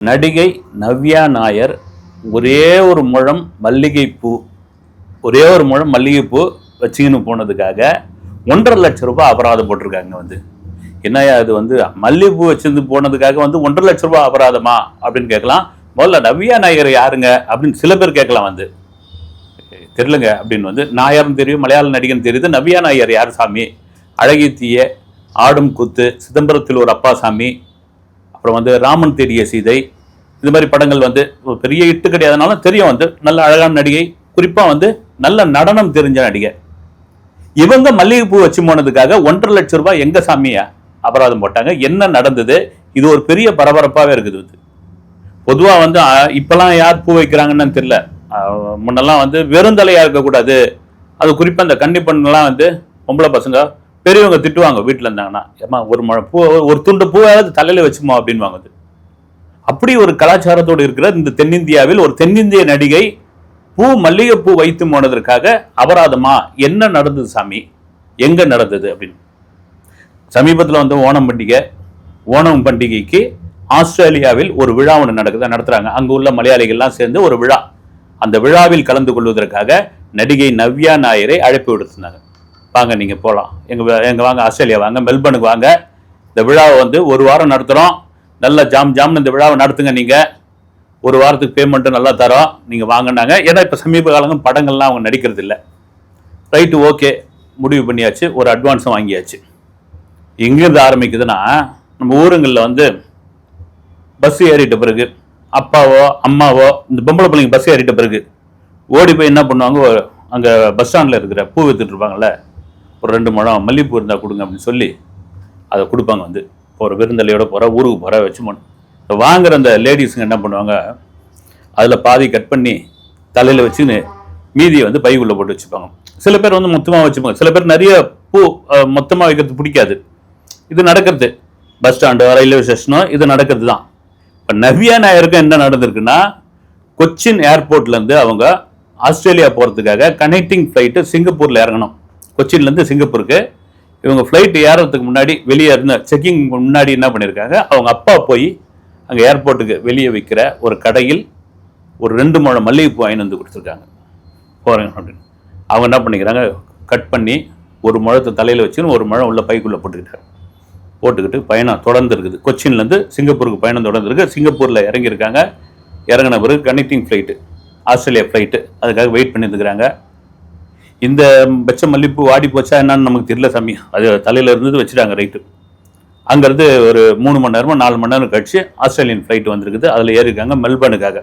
நடிகை நவ்யா நாயர் ஒரே ஒரு முழம் மல்லிகைப்பூ ஒரே ஒரு முழம் மல்லிகைப்பூ வச்சுக்கின்னு போனதுக்காக ஒன்றரை லட்சம் ரூபாய் அபராதம் போட்டிருக்காங்க வந்து. என்னய்யா இது வந்து? மல்லிகைப்பூ வச்சிருந்து போனதுக்காக வந்து ஒன்றரை லட்சம் ரூபாய் அபராதமா? அப்படின்னு கேட்கலாம். முதல்ல நவ்யா நாயர் யாருங்க? அப்படின்னு சில பேர் கேட்கலாம் வந்து. தெரியலங்க அப்படின்னு வந்து. நாயர்னு தெரியும் மலையாள நடிகன் தெரியுது. நவ்யா நாயர் யார் சாமி? அழகித்திய தீய ஆடும் குத்து சிதம்பரத்தில் ஒரு அப்பா சாமி அப்புறம் வந்து ராமன் தேடிய சீதை இது மாதிரி படங்கள் வந்து ஒரு பெரிய இட்டு கிடையாதுனாலும் தெரியும் வந்து நல்ல அழகான நடிகை குறிப்பாக வந்து நல்ல நடனம் தெரிஞ்ச நடிகை. இவங்க மல்லிகைப்பூ வச்சு போனதுக்காக ஒன்றரை லட்சம் ரூபாய் எங்க சாமியா அபராதம் போட்டாங்க. என்ன நடந்தது? இது ஒரு பெரிய பரபரப்பாகவே இருக்குது இது. பொதுவாக வந்து அஹ், இப்பெல்லாம் யார் பூ வைக்கிறாங்கன்னு தெரியல. முன்னெல்லாம் வந்து வெறுந்தலையாக இருக்கக்கூடாது. அது குறிப்பாக இந்த கன்னி வந்து பொம்பளை பசங்க பெரியவங்க திட்டுவாங்க வீட்டில் இருந்தாங்கன்னா ஏமா ஒரு மழை பூ ஒரு துண்டு பூவாவது தலையில் வச்சுமா அப்படின்வாங்க அது. அப்படி ஒரு கலாச்சாரத்தோடு இருக்கிற இந்த தென்னிந்தியாவில் ஒரு தென்னிந்திய நடிகை பூ மல்லிகைப்பூ வைத்து போனதற்காக அபராதமா என்ன நடந்தது சாமி? எங்க நடந்தது? அப்படின்னு. சமீபத்தில் வந்து ஓணம் பண்டிகை ஓணம் பண்டிகைக்கு ஆஸ்திரேலியாவில் ஒரு விழா ஒன்று நடக்குது நடத்துறாங்க. அங்கு உள்ள மலையாளிகள்லாம் சேர்ந்து ஒரு விழா. அந்த விழாவில் கலந்து கொள்வதற்காக நடிகை நவ்யா நாயரை அழைப்பு விடுத்திருந்தாங்க. வாங்க நீங்கள் போகலாம் எங்கள் வ- வாங்க ஆஸ்திரேலியா வாங்க மெல்பர்னுக்கு வாங்க. இந்த விழாவை வந்து ஒரு வாரம் நடத்துகிறோம் நல்லா ஜாம் ஜாம்னு இந்த விழாவை நடத்துங்க நீங்கள் ஒரு வாரத்துக்கு பேமெண்ட்டும் நல்லா தரோம். நீங்கள் வாங்கினாங்க. ஏன்னா இப்போ சமீப காலங்கள் படங்கள்லாம் அவங்க நடிக்கிறது இல்லை. ரைட்டு ஓகே முடிவு பண்ணியாச்சு. ஒரு அட்வான்ஸும் வாங்கியாச்சு. எங்கேருந்து ஆரம்பிக்குதுன்னா நம்ம ஊருங்களில் வந்து பஸ் ஏறிட்ட பிறகு அப்பாவோ அம்மாவோ இந்த பொம்பளை பிள்ளைங்க பஸ் ஏறிட்ட பிறகு ஓடி போய் என்ன பண்ணுவாங்க? அங்கே பஸ் ஸ்டாண்டில் இருக்கிற பூ வித்துட்டு இருப்பாங்கள்ல ஒரு ரெண்டு முழம் மல்லிகைப்பூ இருந்தால் கொடுங்க அப்படின்னு சொல்லி அதை கொடுப்பாங்க வந்து. ஒரு விருந்தலையோட போகிற ஊருக்கு போகிற வச்சு இப்போ வாங்குற அந்த லேடிஸுங்க என்ன பண்ணுவாங்க அதில் பாதி கட் பண்ணி தலையில் வச்சுன்னு மீதியை வந்து பைக்குள்ளே போட்டு வச்சுப்பாங்க. சில பேர் வந்து மொத்தமாக வச்சுப்பாங்க. சில பேர் நிறைய பூ மொத்தமாக வைக்கிறது பிடிக்காது. இது நடக்கிறது. பஸ் ஸ்டாண்டு ரயில்வே ஸ்டேஷனோ இது நடக்கிறது தான். இப்போ நவ்யா நாயருக்கும் என்ன நடந்திருக்குன்னா கொச்சின் ஏர்போர்ட்லேருந்து அவங்க ஆஸ்திரேலியா போகிறதுக்காக கனெக்டிங் ஃப்ளைட்டு சிங்கப்பூரில் இறங்கணும். கொச்சின்லேருந்து சிங்கப்பூருக்கு. இவங்க ஃப்ளைட் ஏறதுக்கு முன்னாடி வெளியே இருந்த செக்கிங் முன்னாடி என்ன பண்ணியிருக்காங்க அவங்க அப்பா போய் அங்கே ஏர்போர்ட்டுக்கு வெளியே விற்கிற ஒரு கடையில் ஒரு ரெண்டு முழம் மல்லிகைப்பூ வாங்கி வந்து கொடுத்துருக்காங்க. போகிறேன் அப்படின்னு. அவங்க என்ன பண்ணிக்கிறாங்க கட் பண்ணி ஒரு முழத்தை தலையில் வச்சுன்னு ஒரு முழம் உள்ள பைக்குள்ளே போட்டுக்கிட்டாங்க. போட்டுக்கிட்டு பயணம் தொடர்ந்து இருக்குது. கொச்சின்லேருந்து சிங்கப்பூருக்கு பயணம் தொடர்ந்து இருக்கு. சிங்கப்பூரில் இறங்கியிருக்காங்க. இறங்கின பிறகு கனெக்டிங் ஃப்ளைட்டு ஆஸ்திரேலியா ஃப்ளைட்டு அதுக்காக வெயிட் பண்ணியிருந்துக்கிறாங்க இந்த பச்சை மல்லிப்பூ வாடி போச்சா என்னன்னு நமக்கு தெரியல சாமி. அது தலையில் இருந்தது வச்சுட்டாங்க ரைட்டு அங்கேருந்து ஒரு மூணு மணி நேரமோ நாலு மணி நேரம் கழிச்சு ஆஸ்திரேலியன் ஃப்ளைட் வந்திருக்குது. அதில் ஏறிருக்காங்க மெல்பர்னுக்காக.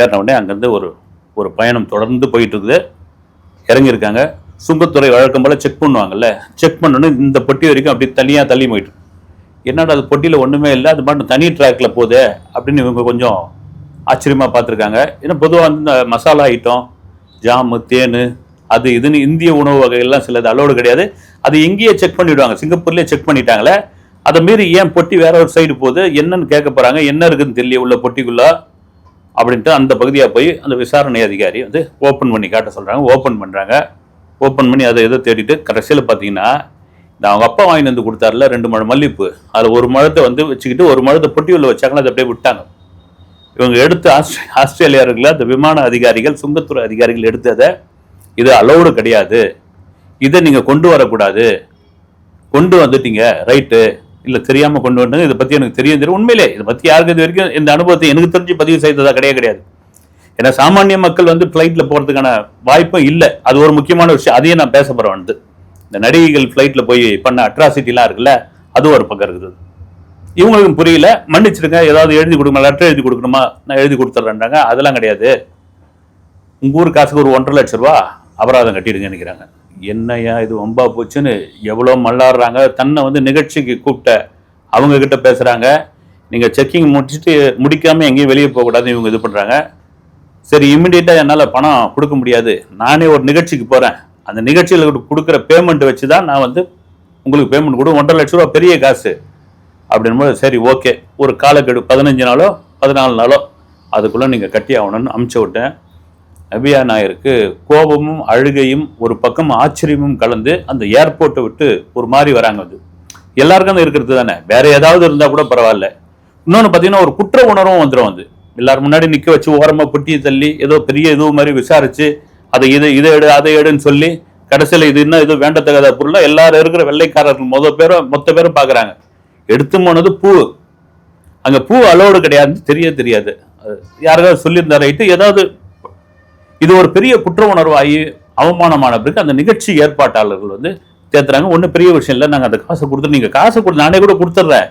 ஏறின உடனே அங்கேருந்து ஒரு ஒரு பயணம் தொடர்ந்து போயிட்டு இருக்குது இறங்கியிருக்காங்க. சுங்கத்துறை வழக்கம் போல் செக் பண்ணுவாங்கல்ல. செக் பண்ணோன்னே இந்த பொட்டி வரைக்கும் அப்படி தனியாக தள்ளி போயிட்டு. என்னடா அது பொட்டியில் ஒன்றுமே இல்லை அது மட்டும் தனி ட்ராக்ல போகுது அப்படின்னு இவங்க கொஞ்சம் ஆச்சரியமாக பார்த்துருக்காங்க. ஏன்னா பொதுவாக வந்து இந்த மசாலா ஐட்டம் ஜாமு தேன் அது இதுன்னு இந்திய உணவு வகைகள்லாம் சிலது அலோடு கிடையாது. அது எங்கேயே செக் பண்ணிவிடுவாங்க சிங்கப்பூர்லேயே செக் பண்ணிட்டாங்களே. அதை மீறி ஏன் பொட்டி வேற ஒரு சைடு போகுது? என்னன்னு கேட்க போகிறாங்க என்ன இருக்குன்னு தெரியல உள்ள பொட்டிக்குள்ளே அப்படின்ட்டு அந்த பகுதியாக போய் அந்த விசாரணை அதிகாரி வந்து ஓப்பன் பண்ணி காட்ட சொல்கிறாங்க ஓப்பன் பண்ணுறாங்க ஓப்பன் பண்ணி அதை எதோ தேடிட்டு கடைசியில் பார்த்தீங்கன்னா இந்த அவங்க அப்பா வாங்கிட்டு வந்து கொடுத்தாருல ரெண்டு மழை மல்லிப்பூ. அதில் ஒரு மழத்தை வந்து வச்சுக்கிட்டு ஒரு மழத்தை பொட்டி உள்ள வச்சாங்கன்னா அதை அப்படியே விட்டாங்க. இவங்க எடுத்து ஆஸ்திரே ஆஸ்திரேலியா இருக்குல்ல அந்த விமான அதிகாரிகள் சுங்கத்துறை அதிகாரிகள் எடுத்ததை இது அலௌடு கிடையாது. இதை நீங்கள் கொண்டு வரக்கூடாது. கொண்டு வந்துட்டீங்க ரைட்டு இல்லை தெரியாமல் கொண்டு வந்துங்க இதை பற்றி எனக்கு தெரியும் தெரியும். உண்மையிலே இதை பற்றி யாருக்கு இது வரைக்கும் இந்த அனுபவத்தை எனக்கு தெரிஞ்சு பதிவு செய்ததாக கிடையாது கிடையாது. ஏன்னா சாமானிய மக்கள் வந்து ஃப்ளைட்டில் போகிறதுக்கான வாய்ப்பும் இல்லை. அது ஒரு முக்கியமான விஷயம். அதையும் நான் பேச போகிறேன் வந்து இந்த நடிகைகள் ஃப்ளைட்டில் போய் பண்ண அட்ராசிட்டிலாம் இருக்குல்ல அது ஒரு பக்கம் இருக்குது. இவங்களுக்கும் புரியல. மன்னிச்சிருங்க ஏதாவது எழுதி கொடுங்க லெட்டர் எழுதி கொடுக்கணுமா? நான் எழுதி கொடுத்துட்றேன்றாங்க அதெல்லாம் கிடையாது. உங்கள் ஊர் காசுக்கு ஒரு ஒன்றரை லட்ச ரூபா அபராதம் கட்டிடுங்கன்னு நினைக்கிறாங்க. என்னய்யா இது வம்பா போச்சுன்னு எவ்வளோ மல்லாடுறாங்க. தன்னை வந்து நிகழ்ச்சிக்கு கூப்பிட்ட அவங்கக்கிட்ட பேசுகிறாங்க நீங்கள் செக்கிங் முடிச்சுட்டு முடிக்காமல் எங்கேயும் வெளியே போகக்கூடாதுன்னு இவங்க இது பண்ணுறாங்க சரி இம்மிடியேட்டாக என்னால் பணம் கொடுக்க முடியாது. நானே ஒரு நிகழ்ச்சிக்கு போகிறேன் அந்த நிகழ்ச்சியில் கொடுக்குற பேமெண்ட் வச்சு தான் நான் வந்து உங்களுக்கு பேமெண்ட் கொடு ஒன்றரை லட்ச ரூபா பெரிய காசு. அப்படின்போது சரி ஓகே ஒரு காலக்கெடு பதினஞ்சு நாளோ பதினாலு நாளோ அதுக்குள்ளே நீங்கள் கட்டி ஆகணும்னு அமுச்சு விட்டேன். நபியா நாயருக்கு கோபமும் அழுகையும் ஒரு பக்கம் ஆச்சரியமும் கலந்து அந்த ஏர்போர்ட்டை விட்டு ஒரு மாதிரி வராங்க அது. எல்லாருக்கும் அது இருக்கிறது தானே. வேற ஏதாவது இருந்தால் கூட பரவாயில்ல. இன்னொன்று பார்த்தீங்கன்னா ஒரு குற்ற உணர்வும் வந்துடும் வந்து எல்லாரும் முன்னாடி நிற்க வச்சு ஓரமாக புட்டியை தள்ளி ஏதோ பெரிய இது மாதிரி விசாரித்து அதை இதை இதை எடு அதை எடுன்னு சொல்லி கடைசியில் இது என்ன இது வேண்டத்தகாத பொருளாக எல்லாரும் இருக்கிற வெள்ளைக்காரர்கள் மொத பேரும் மொத்த பேரும் பார்க்குறாங்க. எடுத்து போனது பூ. அங்கே பூ அலோடு கிடையாது தெரிய தெரியாது. அது யாருக்காவது சொல்லியிருந்தா ரைட்டு ஏதாவது இது ஒரு பெரிய குற்ற உணர்வாகி அவமானமான பிறகு அந்த நிகழ்ச்சி ஏற்பாட்டாளர்கள் வந்து தேத்துறாங்க. ஒன்றும் பெரிய விஷயம் இல்லை. நாங்கள் அந்த காசை கொடுத்து நீங்கள் காசை கொடுத்து நானே கூட கொடுத்துட்றேன்.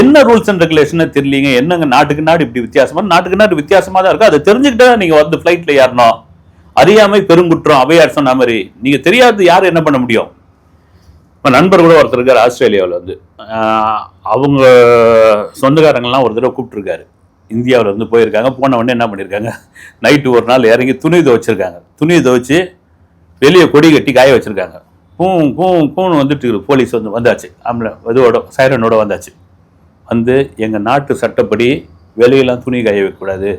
என்ன ரூல்ஸ் அண்ட் ரெகுலேஷனே தெரியலீங்க. என்னங்க நாட்டுக்கு நாடு இப்படி வித்தியாசமா? நாட்டுக்கு நாடு வித்தியாசமாக தான் இருக்கு. அதை தெரிஞ்சுக்கிட்டா நீங்கள் வந்து ஃப்ளைட்டில் ஏறணும். அறியாமை பெருங்குற்றம் அவையார் சொன்ன மாதிரி. நீங்கள் தெரியாது யார் என்ன பண்ண முடியும்? இப்போ நண்பர் கூட ஒருத்தர் இருக்கார் ஆஸ்திரேலியாவில் வந்து. அவங்க சொந்தக்காரங்கள்லாம் ஒரு தடவை கூப்பிட்டுருக்காரு. இந்தியாவில் வந்து போயிருக்காங்க. போன உடனே என்ன பண்ணியிருக்காங்க நைட்டு ஒரு நாள் இறங்கி துணி துவைச்சிருக்காங்க. துணி துவைச்சி வெளியே கொடி கட்டி காய வச்சுருக்காங்க. கூ கூ கூன்னு வந்துட்டு இருக்கு. போலீஸ் வந்து வந்தாச்சு. ஆம்பளை இதோட சைரனோட வந்தாச்சு. வந்து எங்கள் நாட்டு சட்டப்படி வெளியெல்லாம் துணி காய வைக்கக்கூடாது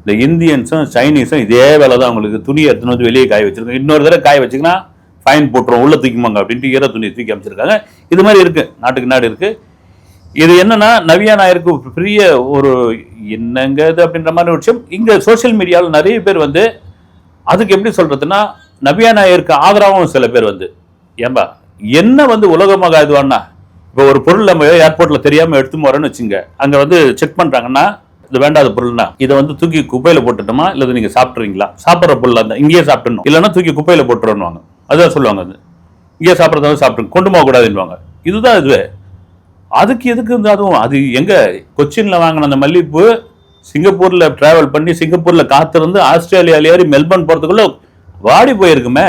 இந்த இந்தியன்ஸும் சைனீஸும் இதே வேலை தான் அவங்களுக்கு. துணி எடுத்துன்னு வந்து வெளியே காய வச்சுருக்கோம் இன்னொரு தடவை காய வச்சிங்கன்னா ஃபைன் போட்டுரும். உள்ளே தூக்கிமாங்க அப்படின்ட்டு ஈர துணியை தூக்கி அமைச்சிருக்காங்க. இது மாதிரி இருக்குது நாட்டுக்கு நாடு இருக்குது இது என்னன்னா நவியா நாயருக்கு பெரிய ஒரு என்னங்க இது அப்படின்ற மாதிரி ஒரு விஷயம். இங்கே சோஷியல் மீடியாவில் நிறைய பேர் வந்து அதுக்கு எப்படி சொல்கிறதுன்னா நபியா நாயருக்கு ஆதரவும் சில பேர் வந்து. ஏம்பா என்ன வந்து உலகமாக இதுவானா இப்போ ஒரு பொருள் நம்ம ஏர்போர்ட்டில் தெரியாமல் எடுத்து போகிறோன்னு வச்சுங்க அங்கே வந்து செக் பண்ணுறாங்கன்னா இது வேண்டாத பொருள்னா இதை வந்து தூக்கி குப்பையில் போட்டுட்டோமா இல்லை நீங்கள் சாப்பிட்றீங்களா சாப்பிட்ற பொருள் அந்த இங்கேயே சாப்பிட்ணும் இல்லைன்னா தூக்கி குப்பையில் போட்டுருவாங்க அதுதான் சொல்லுவாங்க அது. இங்கே சாப்பிட்றதாவது சாப்பிட்டு கொண்டு போகக்கூடாதுன்னுவாங்க. இதுதான் இதுவே. அதுக்கு எதுக்கு இந்த அதுவும்? அது எங்க? கொச்சின்ல வாங்கின அந்த மல்லிகைப்பூ சிங்கப்பூர்ல டிராவல் பண்ணி சிங்கப்பூர்ல காத்திருந்து ஆஸ்திரேலியால ஏறி மெல்பர்ன் போறதுக்குள்ள வாடி போயிருக்குமே.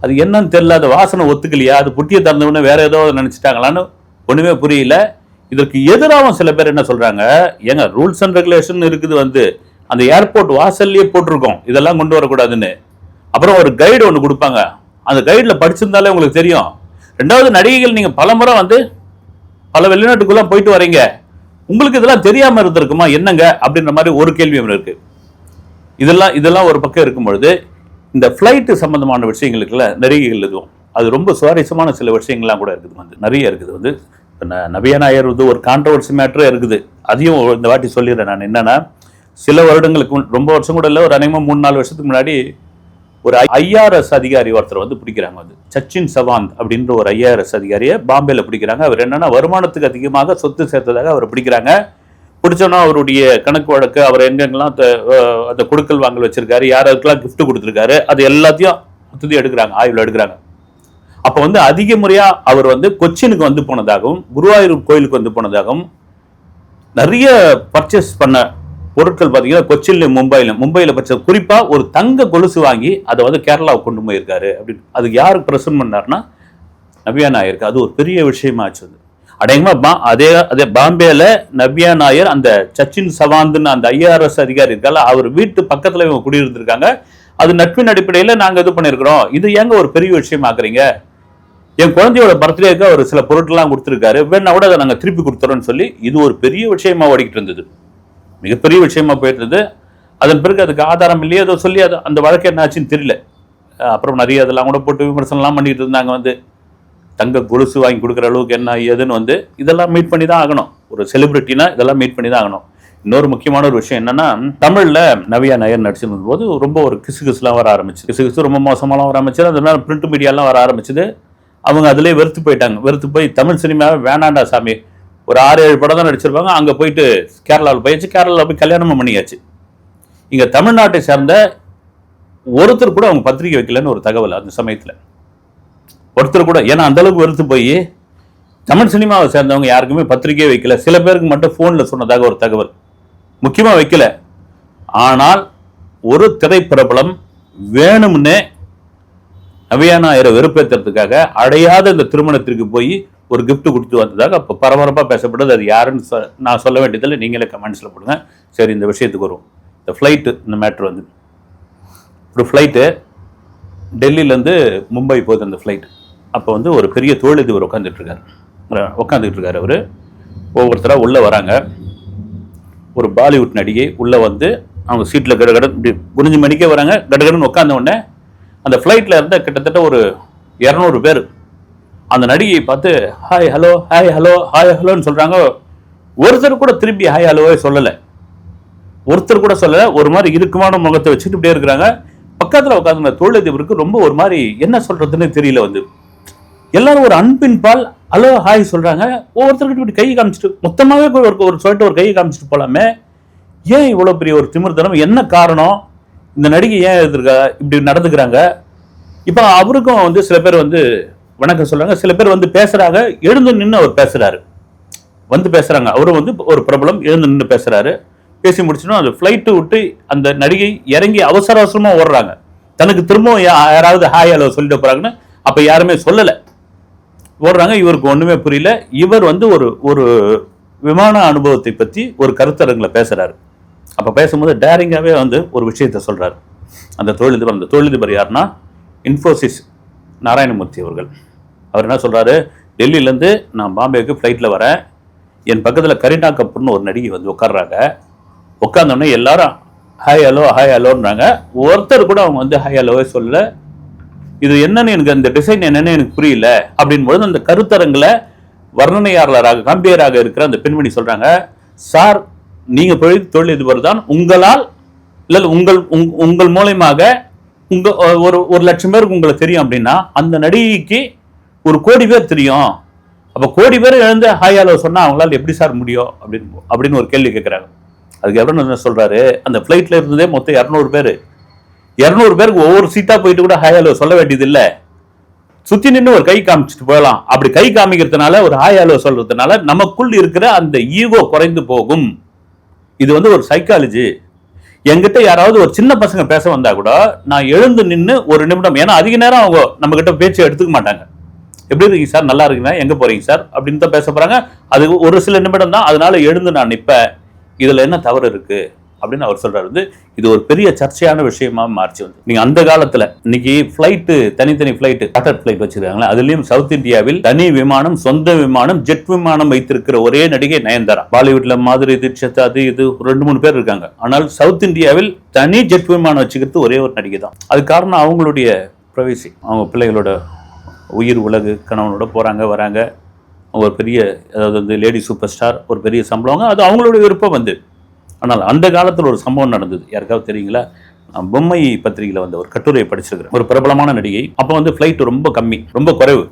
அது என்னன்னு தெரியல அது வாசனை ஒத்துக்கலையா? அது புட்டியை திறந்தவொடனே வேற ஏதோ நினைச்சிட்டாங்களான்னு ஒண்ணுமே புரியல. இதற்கு எதிராகவும் சில பேர் என்ன சொல்றாங்க? ஏங்க ரூல்ஸ் அண்ட் ரெகுலேஷன் இருக்குது வந்து. அந்த ஏர்போர்ட் வாசல்லையே போட்டிருக்கோம். இதெல்லாம் கொண்டு வரக்கூடாதுன்னு. அப்புறம் ஒரு கைடு ஒன்று கொடுப்பாங்க. அந்த கைடில் படிச்சிருந்தாலே உங்களுக்கு தெரியும். ரெண்டாவது நடிகைகள் நீங்கள் பலமுறை வந்து பல வெளிநாட்டுக்குள்ள போயிட்டு வரீங்க. உங்களுக்கு இதெல்லாம் தெரியாம இருந்திருக்குமா? என்னங்க? அப்படின்ற மாதிரி ஒரு கேள்வி ஒன்று இருக்கு. இதெல்லாம் இதெல்லாம் ஒரு பக்கம் இருக்கும் பொழுது இந்த ஃப்ளைட்டு சம்பந்தமான விஷயங்களுக்குல நிறைய எழுதுவோம் அது ரொம்ப சுவாரஸ்யமான சில விஷயங்கள்லாம் கூட இருக்குது வந்து. நிறைய இருக்குது வந்து. இப்போ ந- நபியா நாயர் வந்து ஒரு கான்ட்ரவர்சி மேட்டரே இருக்குது. அதையும் இந்த வாட்டி சொல்லிடுறேன் நான். என்னன்னா சில வருடங்களுக்கு ரொம்ப வருஷம் கூட இல்லை ஒரு அநேகமாக மூணு நாலு வருஷத்துக்கு முன்னாடி ஒரு ஐஆர்எஸ் அதிகாரி ஒருத்தர் வந்து பிடிக்கிறாங்க வந்து. சச்சின் சவாந்த் அப்படின்ற ஒரு ஐஆர்எஸ் அதிகாரியை பாம்பேல பிடிக்கிறாங்க. அவர் என்னன்னா வருமானத்துக்கு அதிகமாக சொத்து சேர்த்ததாக அவர் பிடிக்கிறாங்க. பிடிச்சோன்னா அவருடைய கணக்கு வழக்கு அவர் எங்கெங்கெல்லாம் த- அந்த கொடுக்கல் வாங்கல் வச்சிருக்காரு யாருக்கெல்லாம் கிஃப்ட் கொடுத்துருக்காரு அது எல்லாத்தையும் துதி எடுக்கிறாங்க ஆய்வில் எடுக்கிறாங்க. அப்போ வந்து அதிக முறையா அவர் வந்து கொச்சினுக்கு வந்து போனதாகவும் குருவாயூர் கோயிலுக்கு வந்து போனதாகவும் நிறைய பர்ச்சேஸ் பண்ண பொருட்கள் பார்த்தீங்கன்னா கொச்சின்ல மும்பையில் மும்பையில் பச்ச குறிப்பா ஒரு தங்க கொலுசு வாங்கி அதை வந்து கேரளாவுக்கு கொண்டு போயிருக்காரு அப்படின்னு. அதுக்கு யார் பிரசன்ட் பண்ணாருன்னா நவ்யா நாயருக்கு அது ஒரு பெரிய விஷயமாச்சு அது. அடேங்கமா பா அதே அதே பாம்பேல நவ்யா நாயர் அந்த சச்சின் சவாந்துன்னு அந்த ஐஆர்எஸ் அதிகாரி இருக்கால அவர் வீட்டு பக்கத்துல இவங்க குடியிருந்திருக்காங்க. அது நட்பின் அடிப்படையில் நாங்க இது பண்ணியிருக்கிறோம். இது ஏங்க ஒரு பெரிய விஷயமாக்குறீங்க என் குழந்தையோட பர்த்டேக்கு அவர் சில பொருட்கள்லாம் கொடுத்துருக்காரு. வேணா கூட அதை நாங்கள் திருப்பி கொடுத்துறோம்னு சொல்லி இது ஒரு பெரிய விஷயமா ஓடிக்கிட்டு இருந்தது. மிகப்பெரிய விஷயமா போயிட்டு அதன் பிறகு அதுக்கு ஆதாரம் இல்லையே அதை சொல்லி அது அந்த வழக்கு என்ன ஆச்சுன்னு தெரியல. அப்புறம் நிறைய அதெல்லாம் கூட போட்டு விமர்சனம்லாம் பண்ணிட்டு இருந்தாங்க வந்து. தங்க கொலுசு வாங்கி கொடுக்குற அளவுக்கு என்ன ஏதுன்னு வந்து இதெல்லாம் மீட் பண்ணி தான் ஆகணும். ஒரு செலிபிரிட்டினா இதெல்லாம் மீட் பண்ணி தான் ஆகணும். இன்னொரு முக்கியமான ஒரு விஷயம் என்னன்னா தமிழில் நவியா நயர் நடிச்சிருந்த போது ரொம்ப ஒரு கிசு கிசுலாம் வர ஆரம்பிச்சு கிசு கிசு ரொம்ப மோசமாலாம் வர ஆரம்பிச்சு அந்த மாதிரி பிரிண்ட் மீடியாலாம் வர ஆரம்பிச்சது. அவங்க அதிலே வெறுத்து போயிட்டாங்க. வெறுத்து போய் தமிழ் சினிமாவை வேணாண்டா சாமி. ஒரு ஆறு ஏழு படம் தான் நடிச்சிருப்பாங்க. அங்கே போயிட்டு கேரளாவில் போயாச்சு. கேரளாவில் போய் கல்யாணமும் பண்ணியாச்சு. இங்கே தமிழ்நாட்டை சேர்ந்த ஒருத்தர் கூட அவங்க பத்திரிக்கை வைக்கலன்னு ஒரு தகவல் அந்த சமயத்தில். ஒருத்தர் கூட ஏன்னா அந்த அளவுக்கு வெறுத்து போய் தமிழ் சினிமாவை சேர்ந்தவங்க யாருக்குமே பத்திரிக்கையே வைக்கல. சில பேருக்கு மட்டும் ஃபோனில் சொன்னதாக ஒரு தகவல். முக்கியமாக வைக்கல. ஆனால் ஒரு திரைப்பிரபலம் வேணும்னே நவியானாயிர வெறுப்பேற்றுறதுக்காக அடையாத இந்த திருமணத்திற்கு போய் ஒரு கிஃப்ட் கொடுத்து வந்ததாக அப்போ பரபரப்பாக பேசப்பட்டது. அது யாருன்னு சொ- நான் சொல்ல வேண்டியதில்லை. நீங்களே கமெண்ட்ஸில் போடுங்க. சரி இந்த விஷயத்துக்கு வரும் இந்த ஃப்ளைட்டு இந்த மேட்ரு வந்து. ஒரு ஃப்ளைட்டு டெல்லியிலேருந்து மும்பை போகுது அந்த ஃப்ளைட் அப்போ வந்து ஒரு பெரிய தொழிலதிபர் உட்காந்துட்டு இருக்காரு. உட்காந்துட்டு அவர். ஒவ்வொருத்தராக உள்ளே வராங்க. ஒரு பாலிவுட் நடிகை உள்ளே வந்து அவங்க சீட்டில் கடகடன் இப்படி குனிஞ்சு மணிக்கே வராங்க. கடகடன்னு உட்காந்த உடனே அந்த ஃப்ளைட்டில் இருந்த கிட்டத்தட்ட ஒரு இரநூறு பேர். அந்த நடிகையை பார்த்து hi hello hi hello hi ஹலோன்னு சொல்கிறாங்க ஒருத்தர் கூட திரும்பி ஹாய் ஹலோவே சொல்லலை. ஒருத்தர் கூட சொல்லலை. ஒரு மாதிரி இருக்குமான முகத்தை வச்சுட்டு இப்படியே இருக்கிறாங்க. பக்கத்தில் உட்காந்துருந்த தொழிலதிபருக்கு ரொம்ப ஒரு மாதிரி என்ன சொல்கிறதுன்னு தெரியல வந்து. எல்லாரும் ஒரு அன்பின் பால் ஹலோ ஹாய் சொல்கிறாங்க ஒவ்வொருத்தர்கிட்ட இப்படி கை காமிச்சிட்டு மொத்தமாகவே ஒரு ஒரு சொல்லிட்டு ஒரு கையை காமிச்சிட்டு போலாமே. ஏன் இவ்வளோ பெரிய ஒரு திமிர்தனம்? என்ன காரணம்? இந்த நடிகை ஏன் எதிர்க்கா இப்படி நடந்துக்கிறாங்க? இப்போ அவருக்கும் வந்து சில பேர் வந்து வணக்கம் சொல்றாங்க. சில பேர் வந்து பேசுறாங்க எழுந்து நின்று அவர் பேசுறாரு. வந்து பேசுறாங்க. அவரும் வந்து ஒரு பிரபலம் எழுந்து நின்று பேசுறாரு. பேசி முடிச்சோன்னா அந்த ஃப்ளைட்டு விட்டு அந்த நடிகை இறங்கி அவசர அவசரமா ஓடுறாங்க. தனக்கு திரும்பவும் யா- யாராவது ஹாய் ஹலோ சொல்லிட்டு போறாங்கன்னு அப்போ யாருமே சொல்லலை. ஓடுறாங்க. இவருக்கு ஒண்ணுமே புரியல. இவர் வந்து ஒரு ஒரு விமான அனுபவத்தை பத்தி ஒரு கருத்தரங்களை பேசுறாரு. அப்போ பேசும்போது டேரிங்காகவே வந்து ஒரு விஷயத்த சொல்றாரு. அந்த தொழிலதிபர் அந்த தொழிலதிபர் யாருன்னா இன்ஃபோசிஸ் நாராயணமூர்த்தி அவர்கள். அவர் என்ன சொல்கிறாரு டெல்லியிலேருந்து நான் பாம்பேக்கு ஃப்ளைட்டில் வரேன். என் பக்கத்தில் கரீனா கபூர்னு ஒரு நடிகை வந்து உட்கார்றாங்க. உட்காந்தோடனே எல்லாரும் ஹாய் ஹலோ ஹாய் ஹலோன்றாங்க ஒருத்தர் கூட அவங்க வந்து ஹாய் ஹலோவே சொல்லல. இது என்னன்னு எனக்கு அந்த டிசைன் என்னன்னு எனக்கு புரியல. அப்படின்போது அந்த கருத்தரங்கில் வர்ணனையாளராக காம்பியராக இருக்கிற அந்த பெண்மணி சொல்கிறாங்க சார் நீங்க தொழில் தொழிலதிபர் தான் உங்களால் இல்லை உங்கள் உங்- உங்கள் மூலயமாக உங்கள் ஒரு ஒரு லட்சம் பேருக்கு உங்களுக்கு தெரியும் அப்படின்னா அந்த நடிகைக்கு ஒரு கோடி பேர் தெரியும். அப்போ கோடி பேர் எழுந்து ஹாய் சொன்னால் அவங்களால எப்படி சார் முடியும்? அப்படின்னு அப்படின்னு ஒரு கேள்வி கேட்குறாங்க அதுக்கு எவ்வளோ என்ன சொல்கிறாரு அந்த ஃப்ளைட்டில் இருந்ததே மொத்தம் இரநூறு பேர். இரநூறு பேருக்கு ஒவ்வொரு சீட்டாக போயிட்டு கூட ஹாய் சொல்ல வேண்டியது இல்லை சுற்றி நின்று ஒரு கை காமிச்சிட்டு போகலாம். அப்படி கை காமிக்கிறதுனால ஒரு ஹாய் சொல்கிறதுனால நமக்குள் இருக்கிற அந்த ஈகோ குறைந்து போகும். இது வந்து ஒரு சைக்காலஜி என்கிட்ட யாராவது ஒரு சின்ன பசங்க பேச வந்தா கூட நான் எழுந்து நின்று ஒரு நிமிடம் ஏன்னா அதிக நேரம் அவங்க நம்ம கிட்ட பேச்சு எடுத்துக்க மாட்டாங்க. எப்படி இருக்கீங்க சார்? நல்லா இருக்கீங்களா? எங்க போறீங்க சார்? அப்படின்னு தான் பேச போறாங்க. அது ஒரு சில நிமிடம் தான். அதனால எழுந்து நான் நிற்பேன். இதுல என்ன தவறு இருக்கு? அப்படின்னு அவர் சொல்றாரு. வந்து இது ஒரு பெரிய சர்ச்சையான விஷயமா மாறிச்சு வந்து. நீங்க அந்த காலத்துல இன்னைக்கு ஃபிளைட்டு தனித்தனி ஃபிளைட் சார்ட்டர் ஃபிளைட் வச்சிருக்காங்களா அதுலயும் சவுத் இந்தியாவில் தனி விமானம் சொந்த விமானம் ஜெட் விமானம் வைத்திருக்கிற ஒரே நடிகை நயன்தாரா. பாலிவுட்ல மாதிரி தீட்சத் அது இது ஒரு ரெண்டு மூணு பேர் இருக்காங்க. ஆனால் சவுத் இந்தியாவில் தனி ஜெட் விமானம் வச்சுக்கிறது ஒரே ஒரு நடிகை தான். அது காரணம் அவங்களுடைய பிரவேசி அவங்க பிள்ளைகளோட உயிர் உலகு கணவனோட போகிறாங்க வராங்க. ஒரு பெரிய அதாவது வந்து லேடி சூப்பர் ஸ்டார் ஒரு பெரிய சம்பளம் அது அவங்களோட விருப்பம் வந்து. ஆனால் அந்த காலத்தில் ஒரு சம்பவம் நடந்தது. யாருக்காவது தெரியுங்களா? நான் பொம்மை பத்திரிகையில் வந்த ஒரு கட்டுரையை படிச்சிருக்கிறேன். ஒரு பிரபலமான நடிகை. அப்போ வந்து ஃப்ளைட் ரொம்ப கம்மி ரொம்ப குறைவு.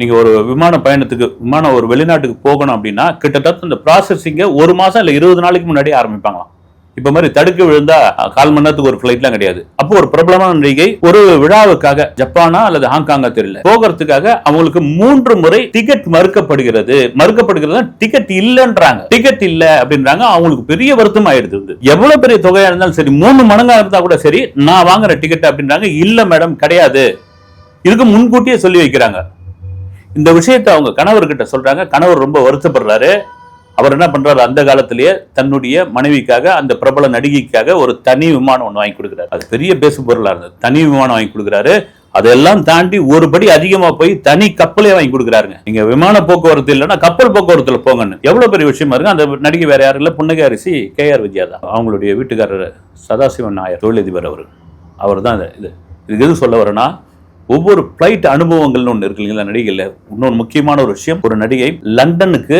நீங்கள் ஒரு விமான பயணத்துக்கு விமானம் ஒரு வெளிநாட்டுக்கு போகணும் அப்படின்னா கிட்டத்தட்ட இந்த ப்ராசஸிங்கை ஒரு மாதம் இல்லை இருபது நாளைக்கு முன்னாடி ஆரம்பிப்பாங்களாம். இப்போ மாதிரி தடுக்க விழுந்தா கால் மணி நேரத்துக்கு ஒரு ஃப்ளைட்லாம் கிடையாது. அப்போ ஒரு பிரபலமான நடிகை ஒரு விழாவுக்காக ஜப்பானா அல்லது ஹாங்காங்கா தெரியல. போகிறதுக்காக அவங்களுக்கு மூன்று முறை டிக்கெட் மறுக்கப்படுகிறது. மறுக்கப்படுகிறது டிக்கெட் இல்லைன்றாங்க. டிக்கெட் இல்ல அப்படின்றாங்க. அவங்களுக்கு பெரிய வருத்தம் ஆயிடுது. எவ்வளவு பெரிய தொகையா இருந்தாலும் சரி மூணு மடங்கா இருந்தா கூட சரி நான் வாங்குற டிக்கெட் அப்படின்றாங்க. இல்ல மேடம் கிடையாது. இதுக்கு முன்கூட்டியே சொல்லி வைக்கிறாங்க. இந்த விஷயத்தை அவங்க கணவர்கிட்ட சொல்றாங்க. கணவர் ரொம்ப வருத்தப்படுறாரு. அவர் என்ன பண்றாரு? அந்த காலத்திலேயே தன்னுடைய மனைவிக்காக அந்த பிரபல நடிகைக்காக ஒரு தனி விமானம் ஒன்று வாங்கி கொடுக்குறாரு. அது பெரிய பேசு பொருளா இருந்தது. தனி விமானம் வாங்கி கொடுக்குறாரு. அதெல்லாம் தாண்டி ஒரு படி அதிகமா போய் தனி கப்பலே வாங்கி கொடுக்குறாருங்க. நீங்க விமான போக்குவரத்து இல்லைன்னா கப்பல் போக்குவரத்துல போங்கன்னு. எவ்வளவு பெரிய விஷயமா இருக்கு. அந்த நடிகை வேற யாரும் இல்ல. புன்னகை அரிசி கே ஆர் விஜயா தான். அவங்களுடைய வீட்டுக்காரர் சதாசிவன் நாயர் தொழிலதிபர் அவர். அவர் தான் இது. இது எது சொல்ல வரேன்னா ஒவ்வொரு ஃப்ளைட் அனுபவங்கள்னு ஒன்று இருக்கு இல்லைங்களா நடிகையில் இன்னொரு முக்கியமான ஒரு விஷயம் ஒரு நடிகை லண்டனுக்கு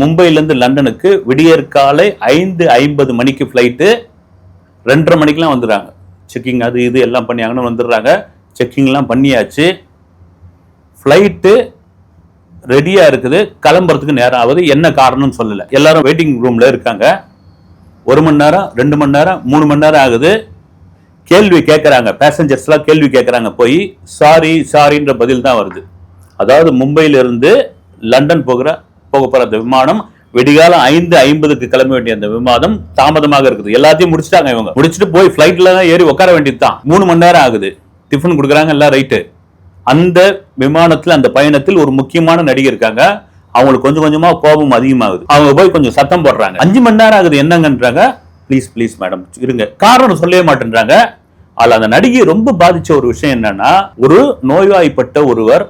மும்பையிலேருந்து லண்டனுக்கு விடியற்காலை ஐந்து ஐம்பது மணிக்கு ஃப்ளைட்டு ரெண்டரை மணிக்கெலாம் வந்துடுறாங்க. செக்கிங் அது இது எல்லாம் பண்ணி அங்கே வந்துடுறாங்க செக்கிங்லாம் பண்ணியாச்சு. ஃப்ளைட்டு ரெடியாக இருக்குது. கிளம்புறதுக்கு நேரம் ஆகுது. என்ன காரணம்னு சொல்லலை. எல்லாரும் வெயிட்டிங் ரூமில் இருக்காங்க. ஒரு மணி நேரம் ரெண்டு மணி நேரம் மூணு மணி நேரம் ஆகுது. கேள்வி கேட்குறாங்க பேசஞ்சர்ஸ்லாம் கேள்வி கேட்குறாங்க போய் சாரி சாரின்ற பதில் தான் வருது. அதாவது மும்பையிலிருந்து லண்டன் போகிற போக போகிற அந்த விமானம் விடிகாலம் ஐந்து ஐம்பதுக்கு கிளம்ப வேண்டிய அந்த விமானம் தாமதமாக இருக்குது. எல்லாத்தையும் முடிச்சிட்டாங்க இவங்க. முடிச்சுட்டு போய் ஃப்ளைட்ல தான் ஏறி உட்கார வேண்டியது தான் மூணு மணி நேரம் ஆகுது. டிஃபன் கொடுக்குறாங்க எல்லாம் ரைட்டு அந்த விமானத்தில் அந்த பயணத்தில் ஒரு முக்கியமான நடிகை இருக்காங்க. அவங்களுக்கு கொஞ்சம் கொஞ்சமா கோபம் அதிகமாகுது. அவங்க போய் கொஞ்சம் சத்தம் போடுறாங்க. அஞ்சு மணி நேரம் ஆகுது. என்னங்கன்றாங்க? ப்ளீஸ் ப்ளீஸ் மேடம் இருங்க. காரணம் சொல்லவே மாட்டேன்றாங்க. அதில் அந்த நடிகை ரொம்ப பாதிச்ச ஒரு விஷயம் என்னன்னா ஒரு நோய்வாய்ப்பட்ட ஒருவர்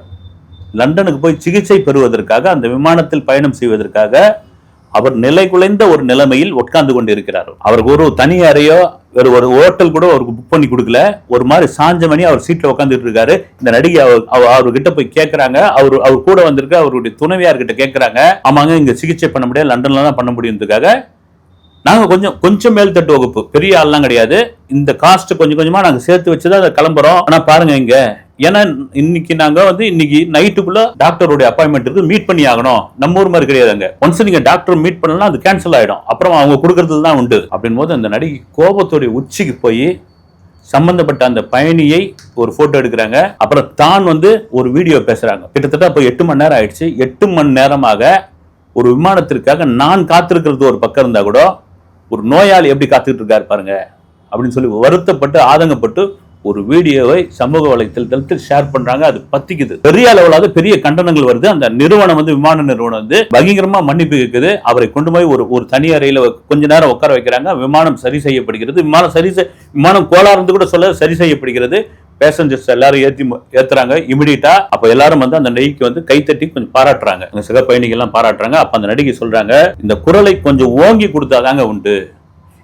லண்டனுக்கு போய் சிகிச்சை பெறுவதற்காக அந்த விமானத்தில் பயணம் செய்வதற்காக அவர் நிலை குலைந்த ஒரு நிலைமையில் உட்கார்ந்து கொண்டு இருக்கிறார் அவருக்கு ஒரு தனி அறையோ ஒரு ஒரு ஹோட்டல் கூட அவருக்கு புக் பண்ணி கொடுக்கல. ஒரு மாதிரி சாஞ்ச மணி அவர் சீட்டில் உட்காந்துட்டு இருக்காரு. இந்த நடிகை அவர் அவர்கிட்ட போய் கேட்குறாங்க அவர் அவர் கூட வந்திருக்க அவருடைய துணைவியார்கிட்ட கேட்குறாங்க ஆமாங்க இங்க சிகிச்சை பண்ண முடியாது. லண்டன்ல தான் பண்ண முடியுன்றதுக்காக நாங்கள் கொஞ்சம் கொஞ்சம் மேல்தட்டு வகுப்பு. பெரிய ஆள்லாம் கிடையாது. இந்த காஸ்ட் கொஞ்சம் கொஞ்சமாக நாங்கள் சேர்த்து வச்சு தான் அதை கிளம்புறோம். ஆனால் பாருங்க இங்கே ஏன்னா இன்னைக்கு நாங்க வந்து இன்னைக்கு நைட்டுக்குள்ள டாக்டருடைய அப்பாயின்மெண்ட் இருக்கு மீட் பண்ணி ஆகணும். நம்ம ஊர் மாதிரி கிடையாதுங்க ஒன்ஸ் நீங்க டாக்டர் மீட் பண்ணலாம் அது கேன்சல் ஆயிடும். அப்புறம் அவங்க கொடுக்கறது தான் உண்டு. அப்படின் போது அந்த நடிகை கோபத்துடைய உச்சிக்கு போய் சம்பந்தப்பட்ட அந்த பயணியை ஒரு போட்டோ எடுக்கிறாங்க. அப்புறம் தான் வந்து ஒரு வீடியோ பேசுறாங்க. கிட்டத்தட்ட அப்போ எட்டு மணி நேரம் ஆயிடுச்சு. எட்டு மணி நேரமாக ஒரு விமானத்திற்காக நான் காத்திருக்கிறது ஒரு பக்கம் இருந்தா கூட ஒரு நோயாளி எப்படி காத்துக்கிட்டு இருக்காரு பாருங்க. அப்படின்னு சொல்லி வருத்தப்பட்டு ஆதங்கப்பட்டு ஒரு வீடியோவை சமூக வலைத்தளத்தில் ஷேர் பண்றாங்க. அது பத்திக்குது. பெரிய அளவிலாவது பெரிய கண்டனங்கள் வருது. அந்த நிறுவனம் வந்து விமான நிறுவனம் வந்து பயங்கரமா மன்னிப்பு கேட்குது அவரை கொண்டு போய் ஒரு ஒரு தனி அறையில் கொஞ்ச நேரம் உட்கார வைக்கிறாங்க. விமானம் சரி செய்யப்படுகிறது. விமானம் சரி செய்- விமானம் கோளாறுந்து கூட சொல்ல சரி செய்யப்படுகிறது. பேசஞ்சர்ஸ் எல்லாரும் ஏத்தி மு- ஏத்துறாங்க. இமிடியட்டா அப்ப எல்லாரும் வந்து அந்த நடிகைக்கு வந்து கைத்தட்டி கொஞ்சம் பாராட்டுறாங்க. அந்த சக எல்லாம் பாராட்டுறாங்க. அப்ப அந்த நடிகை சொல்றாங்க இந்த குரலை கொஞ்சம் ஓங்கி கொடுத்தாதாங்க உண்டு.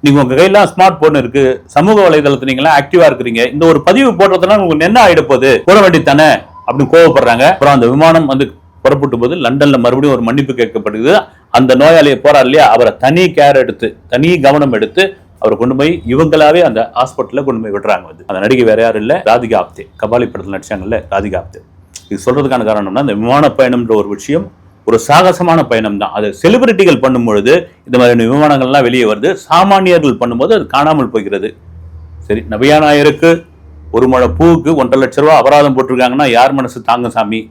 நீங்க உங்க கையெல்லாம் ஸ்மார்ட் போன் இருக்கு. சமூக வலைதளத்துல நீங்க எல்லாம் ஆக்டிவா இருக்கிறீங்க. இந்த ஒரு பதிவு போடுறதுனால உங்களுக்கு என்ன ஆயிட போகுது? போட வேண்டியதானே அப்படின்னு கோவப்படுறாங்க. அப்புறம் அந்த விமானம் வந்து புறப்பட்டு போது லண்டன்ல மறுபடியும் ஒரு மன்னிப்பு கேட்கப்படுது. அந்த நோயாளியை போறார் இல்லையா? அவரை தனி கேர் எடுத்து தனி கவனம் எடுத்து அவரை கொண்டு போய் இவங்களாவே அந்த ஹாஸ்பிட்டலில் கொண்டு போய் விடுறாங்க வந்து அந்த நடிகை வேற யாரும் இல்ல. ராதிகா ஆப்தே. கபாலி படத்தில் நடிச்சாங்கல்ல ராதிகா ஆப்தே. இது சொல்றதுக்கான காரணம்னா இந்த விமான பயணம்ன்ற ஒரு விஷயம் ஒரு சாகசமான பயணம் தான் அது செலிபிரிட்டிகள் பண்ணும் பொழுது இந்த மாதிரியான விமானங்கள்லாம் வெளியே வருது. சாமானியர்கள் பண்ணும்போது அது காணாமல் போகிறது சரி நபியா நாயருக்கு ஒரு மழை பூவுக்கு ஒன்றரை லட்ச ரூபா அபராதம் போட்டிருக்காங்கன்னா யார் மனசு தாங்க சாமி?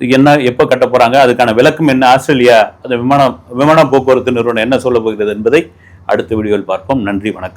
என்ன எப்போ கட்ட போறாங்க? அதுக்கான விளக்கம் என்ன? ஆஸ்திரேலியா அந்த விமான விமான போக்குவரத்து நிறுவனம் என்ன சொல்ல போகிறது என்பதை அடுத்த வீடியோவில் பார்ப்போம். நன்றி வணக்கம்.